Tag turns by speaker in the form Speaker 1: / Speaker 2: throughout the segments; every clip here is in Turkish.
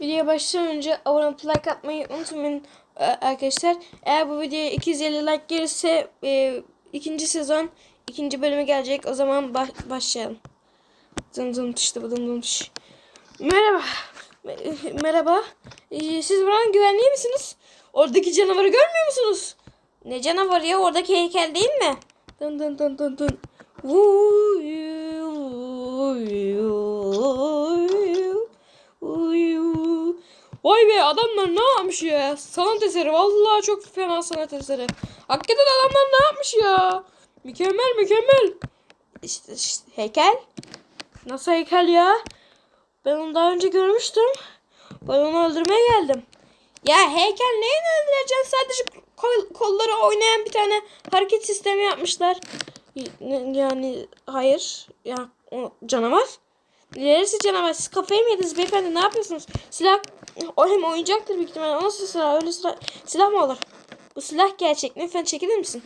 Speaker 1: Videoya başlamadan önce abone olup like atmayı unutmayın e, arkadaşlar. Eğer bu videoya 250 like gelirse e, ikinci sezon ikinci bölümü gelecek. O zaman baş- başlayalım. Dın dın tıştı bu dın dın tış. Merhaba. Me- Merhaba. E, siz buranın güvenliği misiniz? Oradaki canavarı görmüyor musunuz? Ne canavarı ya? Oradaki heykel değil mi? Dın dın dın dın dın. Vuyu. Vay be adamlar ne yapmış ya? Sanat eseri. Vallahi çok fena sanat eseri. Hakikaten adamlar ne yapmış ya? Mükemmel mükemmel. İşte, işte heykel. Nasıl heykel ya? Ben onu daha önce görmüştüm. Ben onu öldürmeye geldim. Ya heykel neyin öldüreceksin? Sadece kol, kolları oynayan bir tane hareket sistemi yapmışlar. Yani hayır. Ya canavar. Neresi canavar? Siz kafayı mı yediniz beyefendi? Ne yapıyorsunuz? Silah o hem oyuncaktır büyük ihtimalle. O nasıl silah? Öyle silah, silah mı olur? Bu silah gerçek. Lütfen çekilir misin?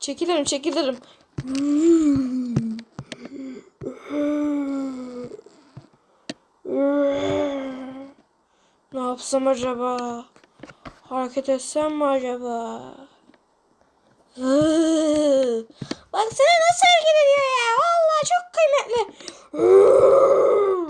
Speaker 1: Çekilirim, çekilirim. Ne yapsam acaba? Hareket etsem mi acaba? Baksana nasıl hareket ediyor ya. Vallahi çok kıymetli. 哦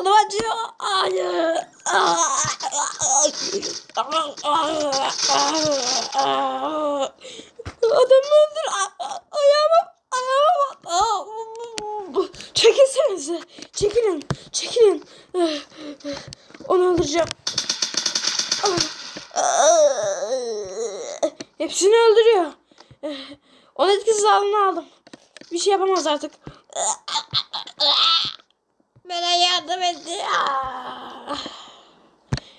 Speaker 1: Canım acıyor. Hayır. Adamı öldür. Ayağıma. Ayağıma. Çekilsenize. Çekilin. Çekilin. Onu öldüreceğim. Hepsini öldürüyor. Onu etkisiz haline aldım. Bir şey yapamaz artık. Bana yardım et.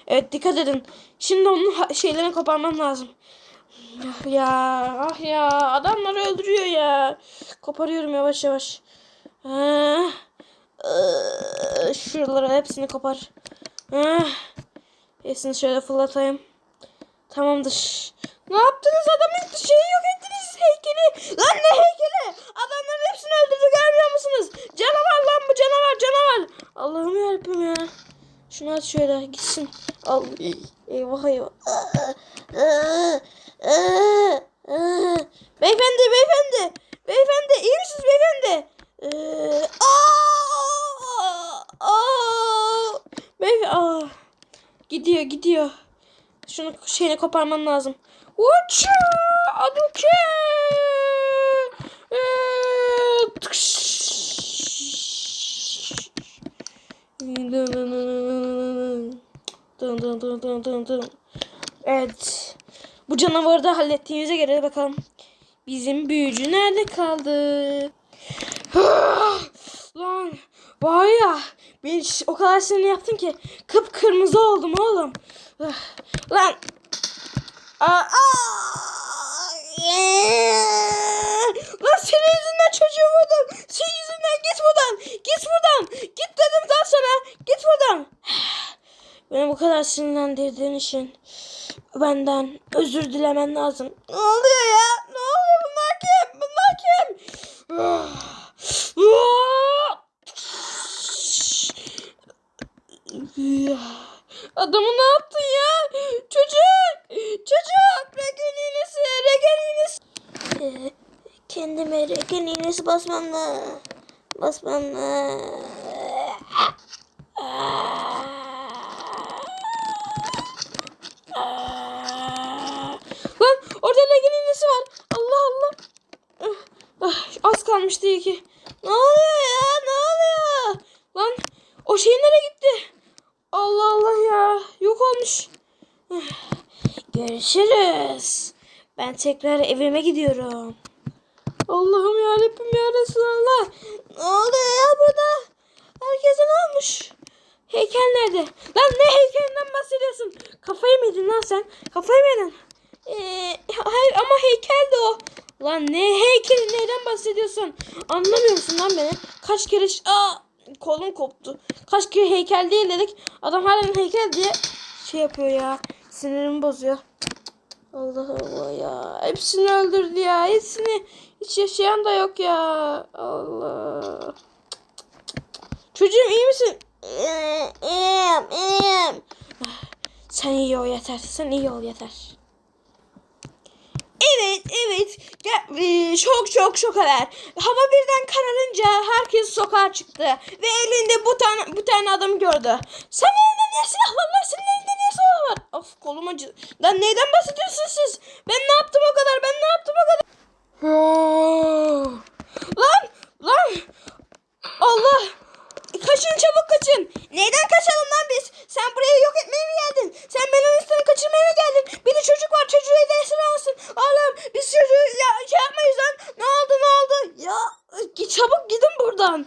Speaker 1: Evet dikkat edin. Şimdi onun şeylerini koparmam lazım. Ah ya, ah ya. Adamları öldürüyor ya. Koparıyorum yavaş yavaş. Ah. Iı, Şuraları hepsini kopar. Ah. Hepsini şöyle fırlatayım. Tamamdır. Ne yaptınız adamın şeyi yok ettiniz heykeli. Lan ne heykeli? Adamların hepsini öldürdü görmüyor musunuz? Canavar lan bu canavar canavar. Allah'ım yarabbim ya. Şunu aç şöyle gitsin. Al. Eyvah eyvah. Beyefendi beyefendi. Beyefendi iyi misiniz beyefendi? Ee, aa, aa, beyefendi. Aa. Gidiyor gidiyor. Şunu şeyini koparman lazım. Uçu! Aduke! Ee, tıkş! Dın dın dın dın. Dın dın dın dın dın dın. Evet. Bu canavarı da hallettiğimize göre bakalım. Bizim büyücü nerede kaldı? Lan var ya beni o kadar sinirli yaptın ki kıpkırmızı oldum oğlum. Lan. Aa, Lan senin yüzünden çocuğu vurdum. Senin yüzünden git buradan. Git buradan. Git dedim daha sana. Git buradan. Beni bu kadar sinirlendirdiğin için benden özür dilemen lazım. Ne oluyor ya? Ne oluyor? Bunlar kim? Bunlar kim? Adamı ne yaptın ya? Çocuk! Çocuk! Regen iğnesi! Regen iğnesi! Ee, kendime regen iğnesi. Basmam lazım. Lan orada regen iğnesi var. Allah Allah. Ah, az kalmıştı iyi ki. Ne oluyor ya? Ne oluyor? Lan o şey nereye gitti? Allah Allah ya. Yok olmuş. Görüşürüz. Ben tekrar evime gidiyorum. Allah'ım yarabbim ya Resulallah. Ne oldu ya burada? Herkese ne olmuş? Heykel nerede? Lan ne heykelinden bahsediyorsun? Kafayı mı yedin lan sen? Kafayı mı yedin? Ee, hayır ama heykeldi o. Lan ne heykeli neyden bahsediyorsun? Anlamıyor musun lan beni? Kaç kere... Aa, kolum koptu. Kaç kere heykel değil dedik. Adam halen heykel diye şey yapıyor ya. Sinirimi bozuyor. Allah Allah ya. Hepsini öldürdü ya. Hepsini hiç yaşayan da yok ya. Allah. Çocuğum iyi misin? İyiyim, iyiyim. Sen iyi ol yeter. Sen iyi ol yeter. Evet, evet. Ge- eee, çok çok çok haber. Hava birden kararınca herkes sokağa çıktı ve elinde bu tane bu tane adam gördü. Senin elinde niye silah var lan? Senin elinde niye silah var? Of kolum acı. Lan neyden bahsediyorsunuz siz? Ben ne yaptım o kadar? Ben ne yaptım o kadar? lan, lan. Allah. Kaçın çabuk kaçın. Neyden kaçalım lan biz? Sen buraya yok etmeye mi geldin? Sen benim üstümü kaçırmaya mı geldin? Bir de çocuk var çocuğu da esir alsın. Oğlum biz çocuğu ya, şey yapmayız lan. Ne oldu ne oldu? Ya gi- çabuk gidin buradan.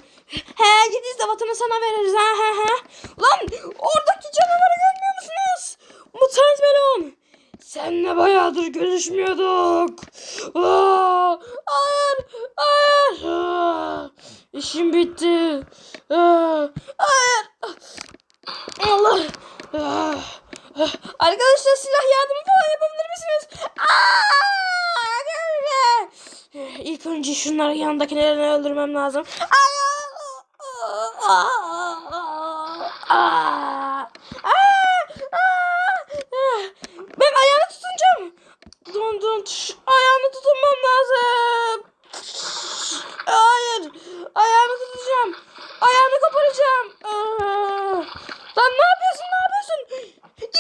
Speaker 1: He gidiniz de vatanı sana veririz ha ha ha. Lan oradaki canavarı görmüyor musunuz? Mutant melon. Seninle bayağıdır görüşmüyorduk. Aa, hayır, hayır. Aa, işim bitti. Aa, hayır. Allah. Aa, Arkadaşlar silah yardımı falan yapabilir misiniz? Aa. İlk önce şunları yanındakilerini öldürmem lazım. Ay, aa, aa, aa, aa, aa. Ben ayağını tutunacağım. Dun dun tş, ayağını tutunmam lazım. Hayır. Ayağını tutacağım. Ayağını koparacağım. Aa. Lan ne yapıyorsun ne yapıyorsun?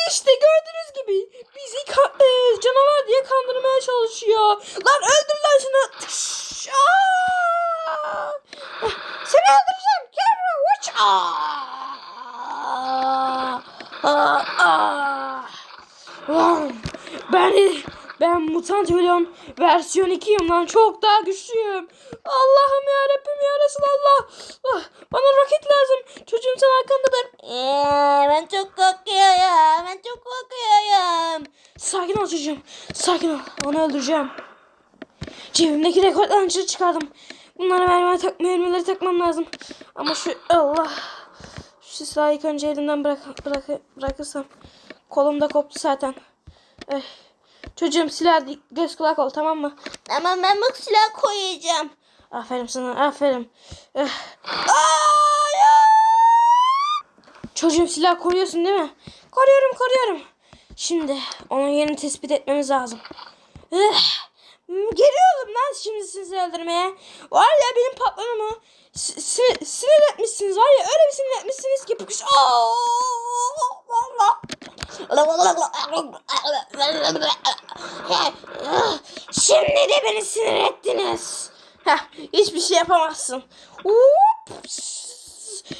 Speaker 1: İşte gördüğünüz gibi bizi ka- e, canavar diye kandırmaya çalışıyor. Lan öldür lan şunu. Tış, aa. Seni öldüreceğim. Gel buraya. Uç. Aa. Aa. Aa. Lan ben ben mutant ölüyorum. Versiyon 2'yim lan. Çok daha güçlüyüm. Allah'ım ya Rabbim ya Resulallah. Ah, bana roket lazım. Çocuğum sen arkandadır. Ee, ben çok korkuyorum. Ben çok korkuyorum. Sakin ol çocuğum. Sakin ol. Onu öldüreceğim. Cebimdeki rekord launcher'ı çıkardım. Bunlara mermileri, tak mermileri takmam lazım. Ama şu Allah. Şu silahı ilk önce elimden bırak, bırak, bırakırsam. Kolum da koptu zaten. Eh. Çocuğum silah göz kulak ol tamam mı? Tamam ben bu silah koyacağım. Aferin sana aferin. Eh. Çocuğum silah koruyorsun değil mi? Koruyorum koruyorum. Şimdi onun yerini tespit etmemiz lazım. Eh. Geliyorum lan şimdi sizi öldürmeye. Var ya benim si- sinir etmişsiniz var ya öyle bir sinir etmişsiniz ki. Aa. Şimdi de beni sinir ettiniz. Heh, hiçbir şey yapamazsın.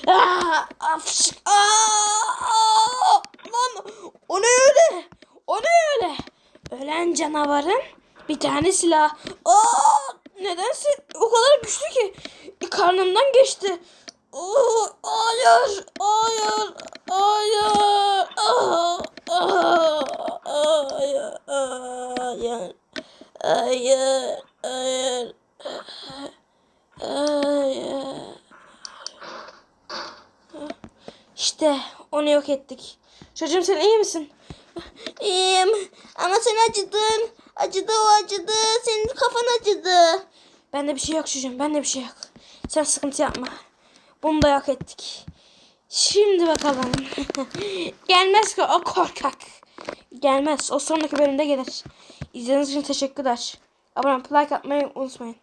Speaker 1: Aa, Lan o ne öyle? O ne öyle? Ölen canavarın bir tane silah. Aa, nedense o kadar güçlü ki karnımdan geçti. Oo, hayır, hayır, hayır, aa, hayır, hayır, hayır, hayır, hayır. İşte onu yok ettik. Çocuğum sen iyi misin? İyiyim ama sen acıdın. Acıdı o acıdı. Senin kafan acıdı. Bende bir şey yok çocuğum. Bende bir şey yok. Sen sıkıntı yapma. Bunu da yok ettik. Şimdi bakalım. Gelmez ki o korkak. Gelmez. O sonraki bölümde gelir. İzlediğiniz için teşekkürler. Abone olup like atmayı unutmayın.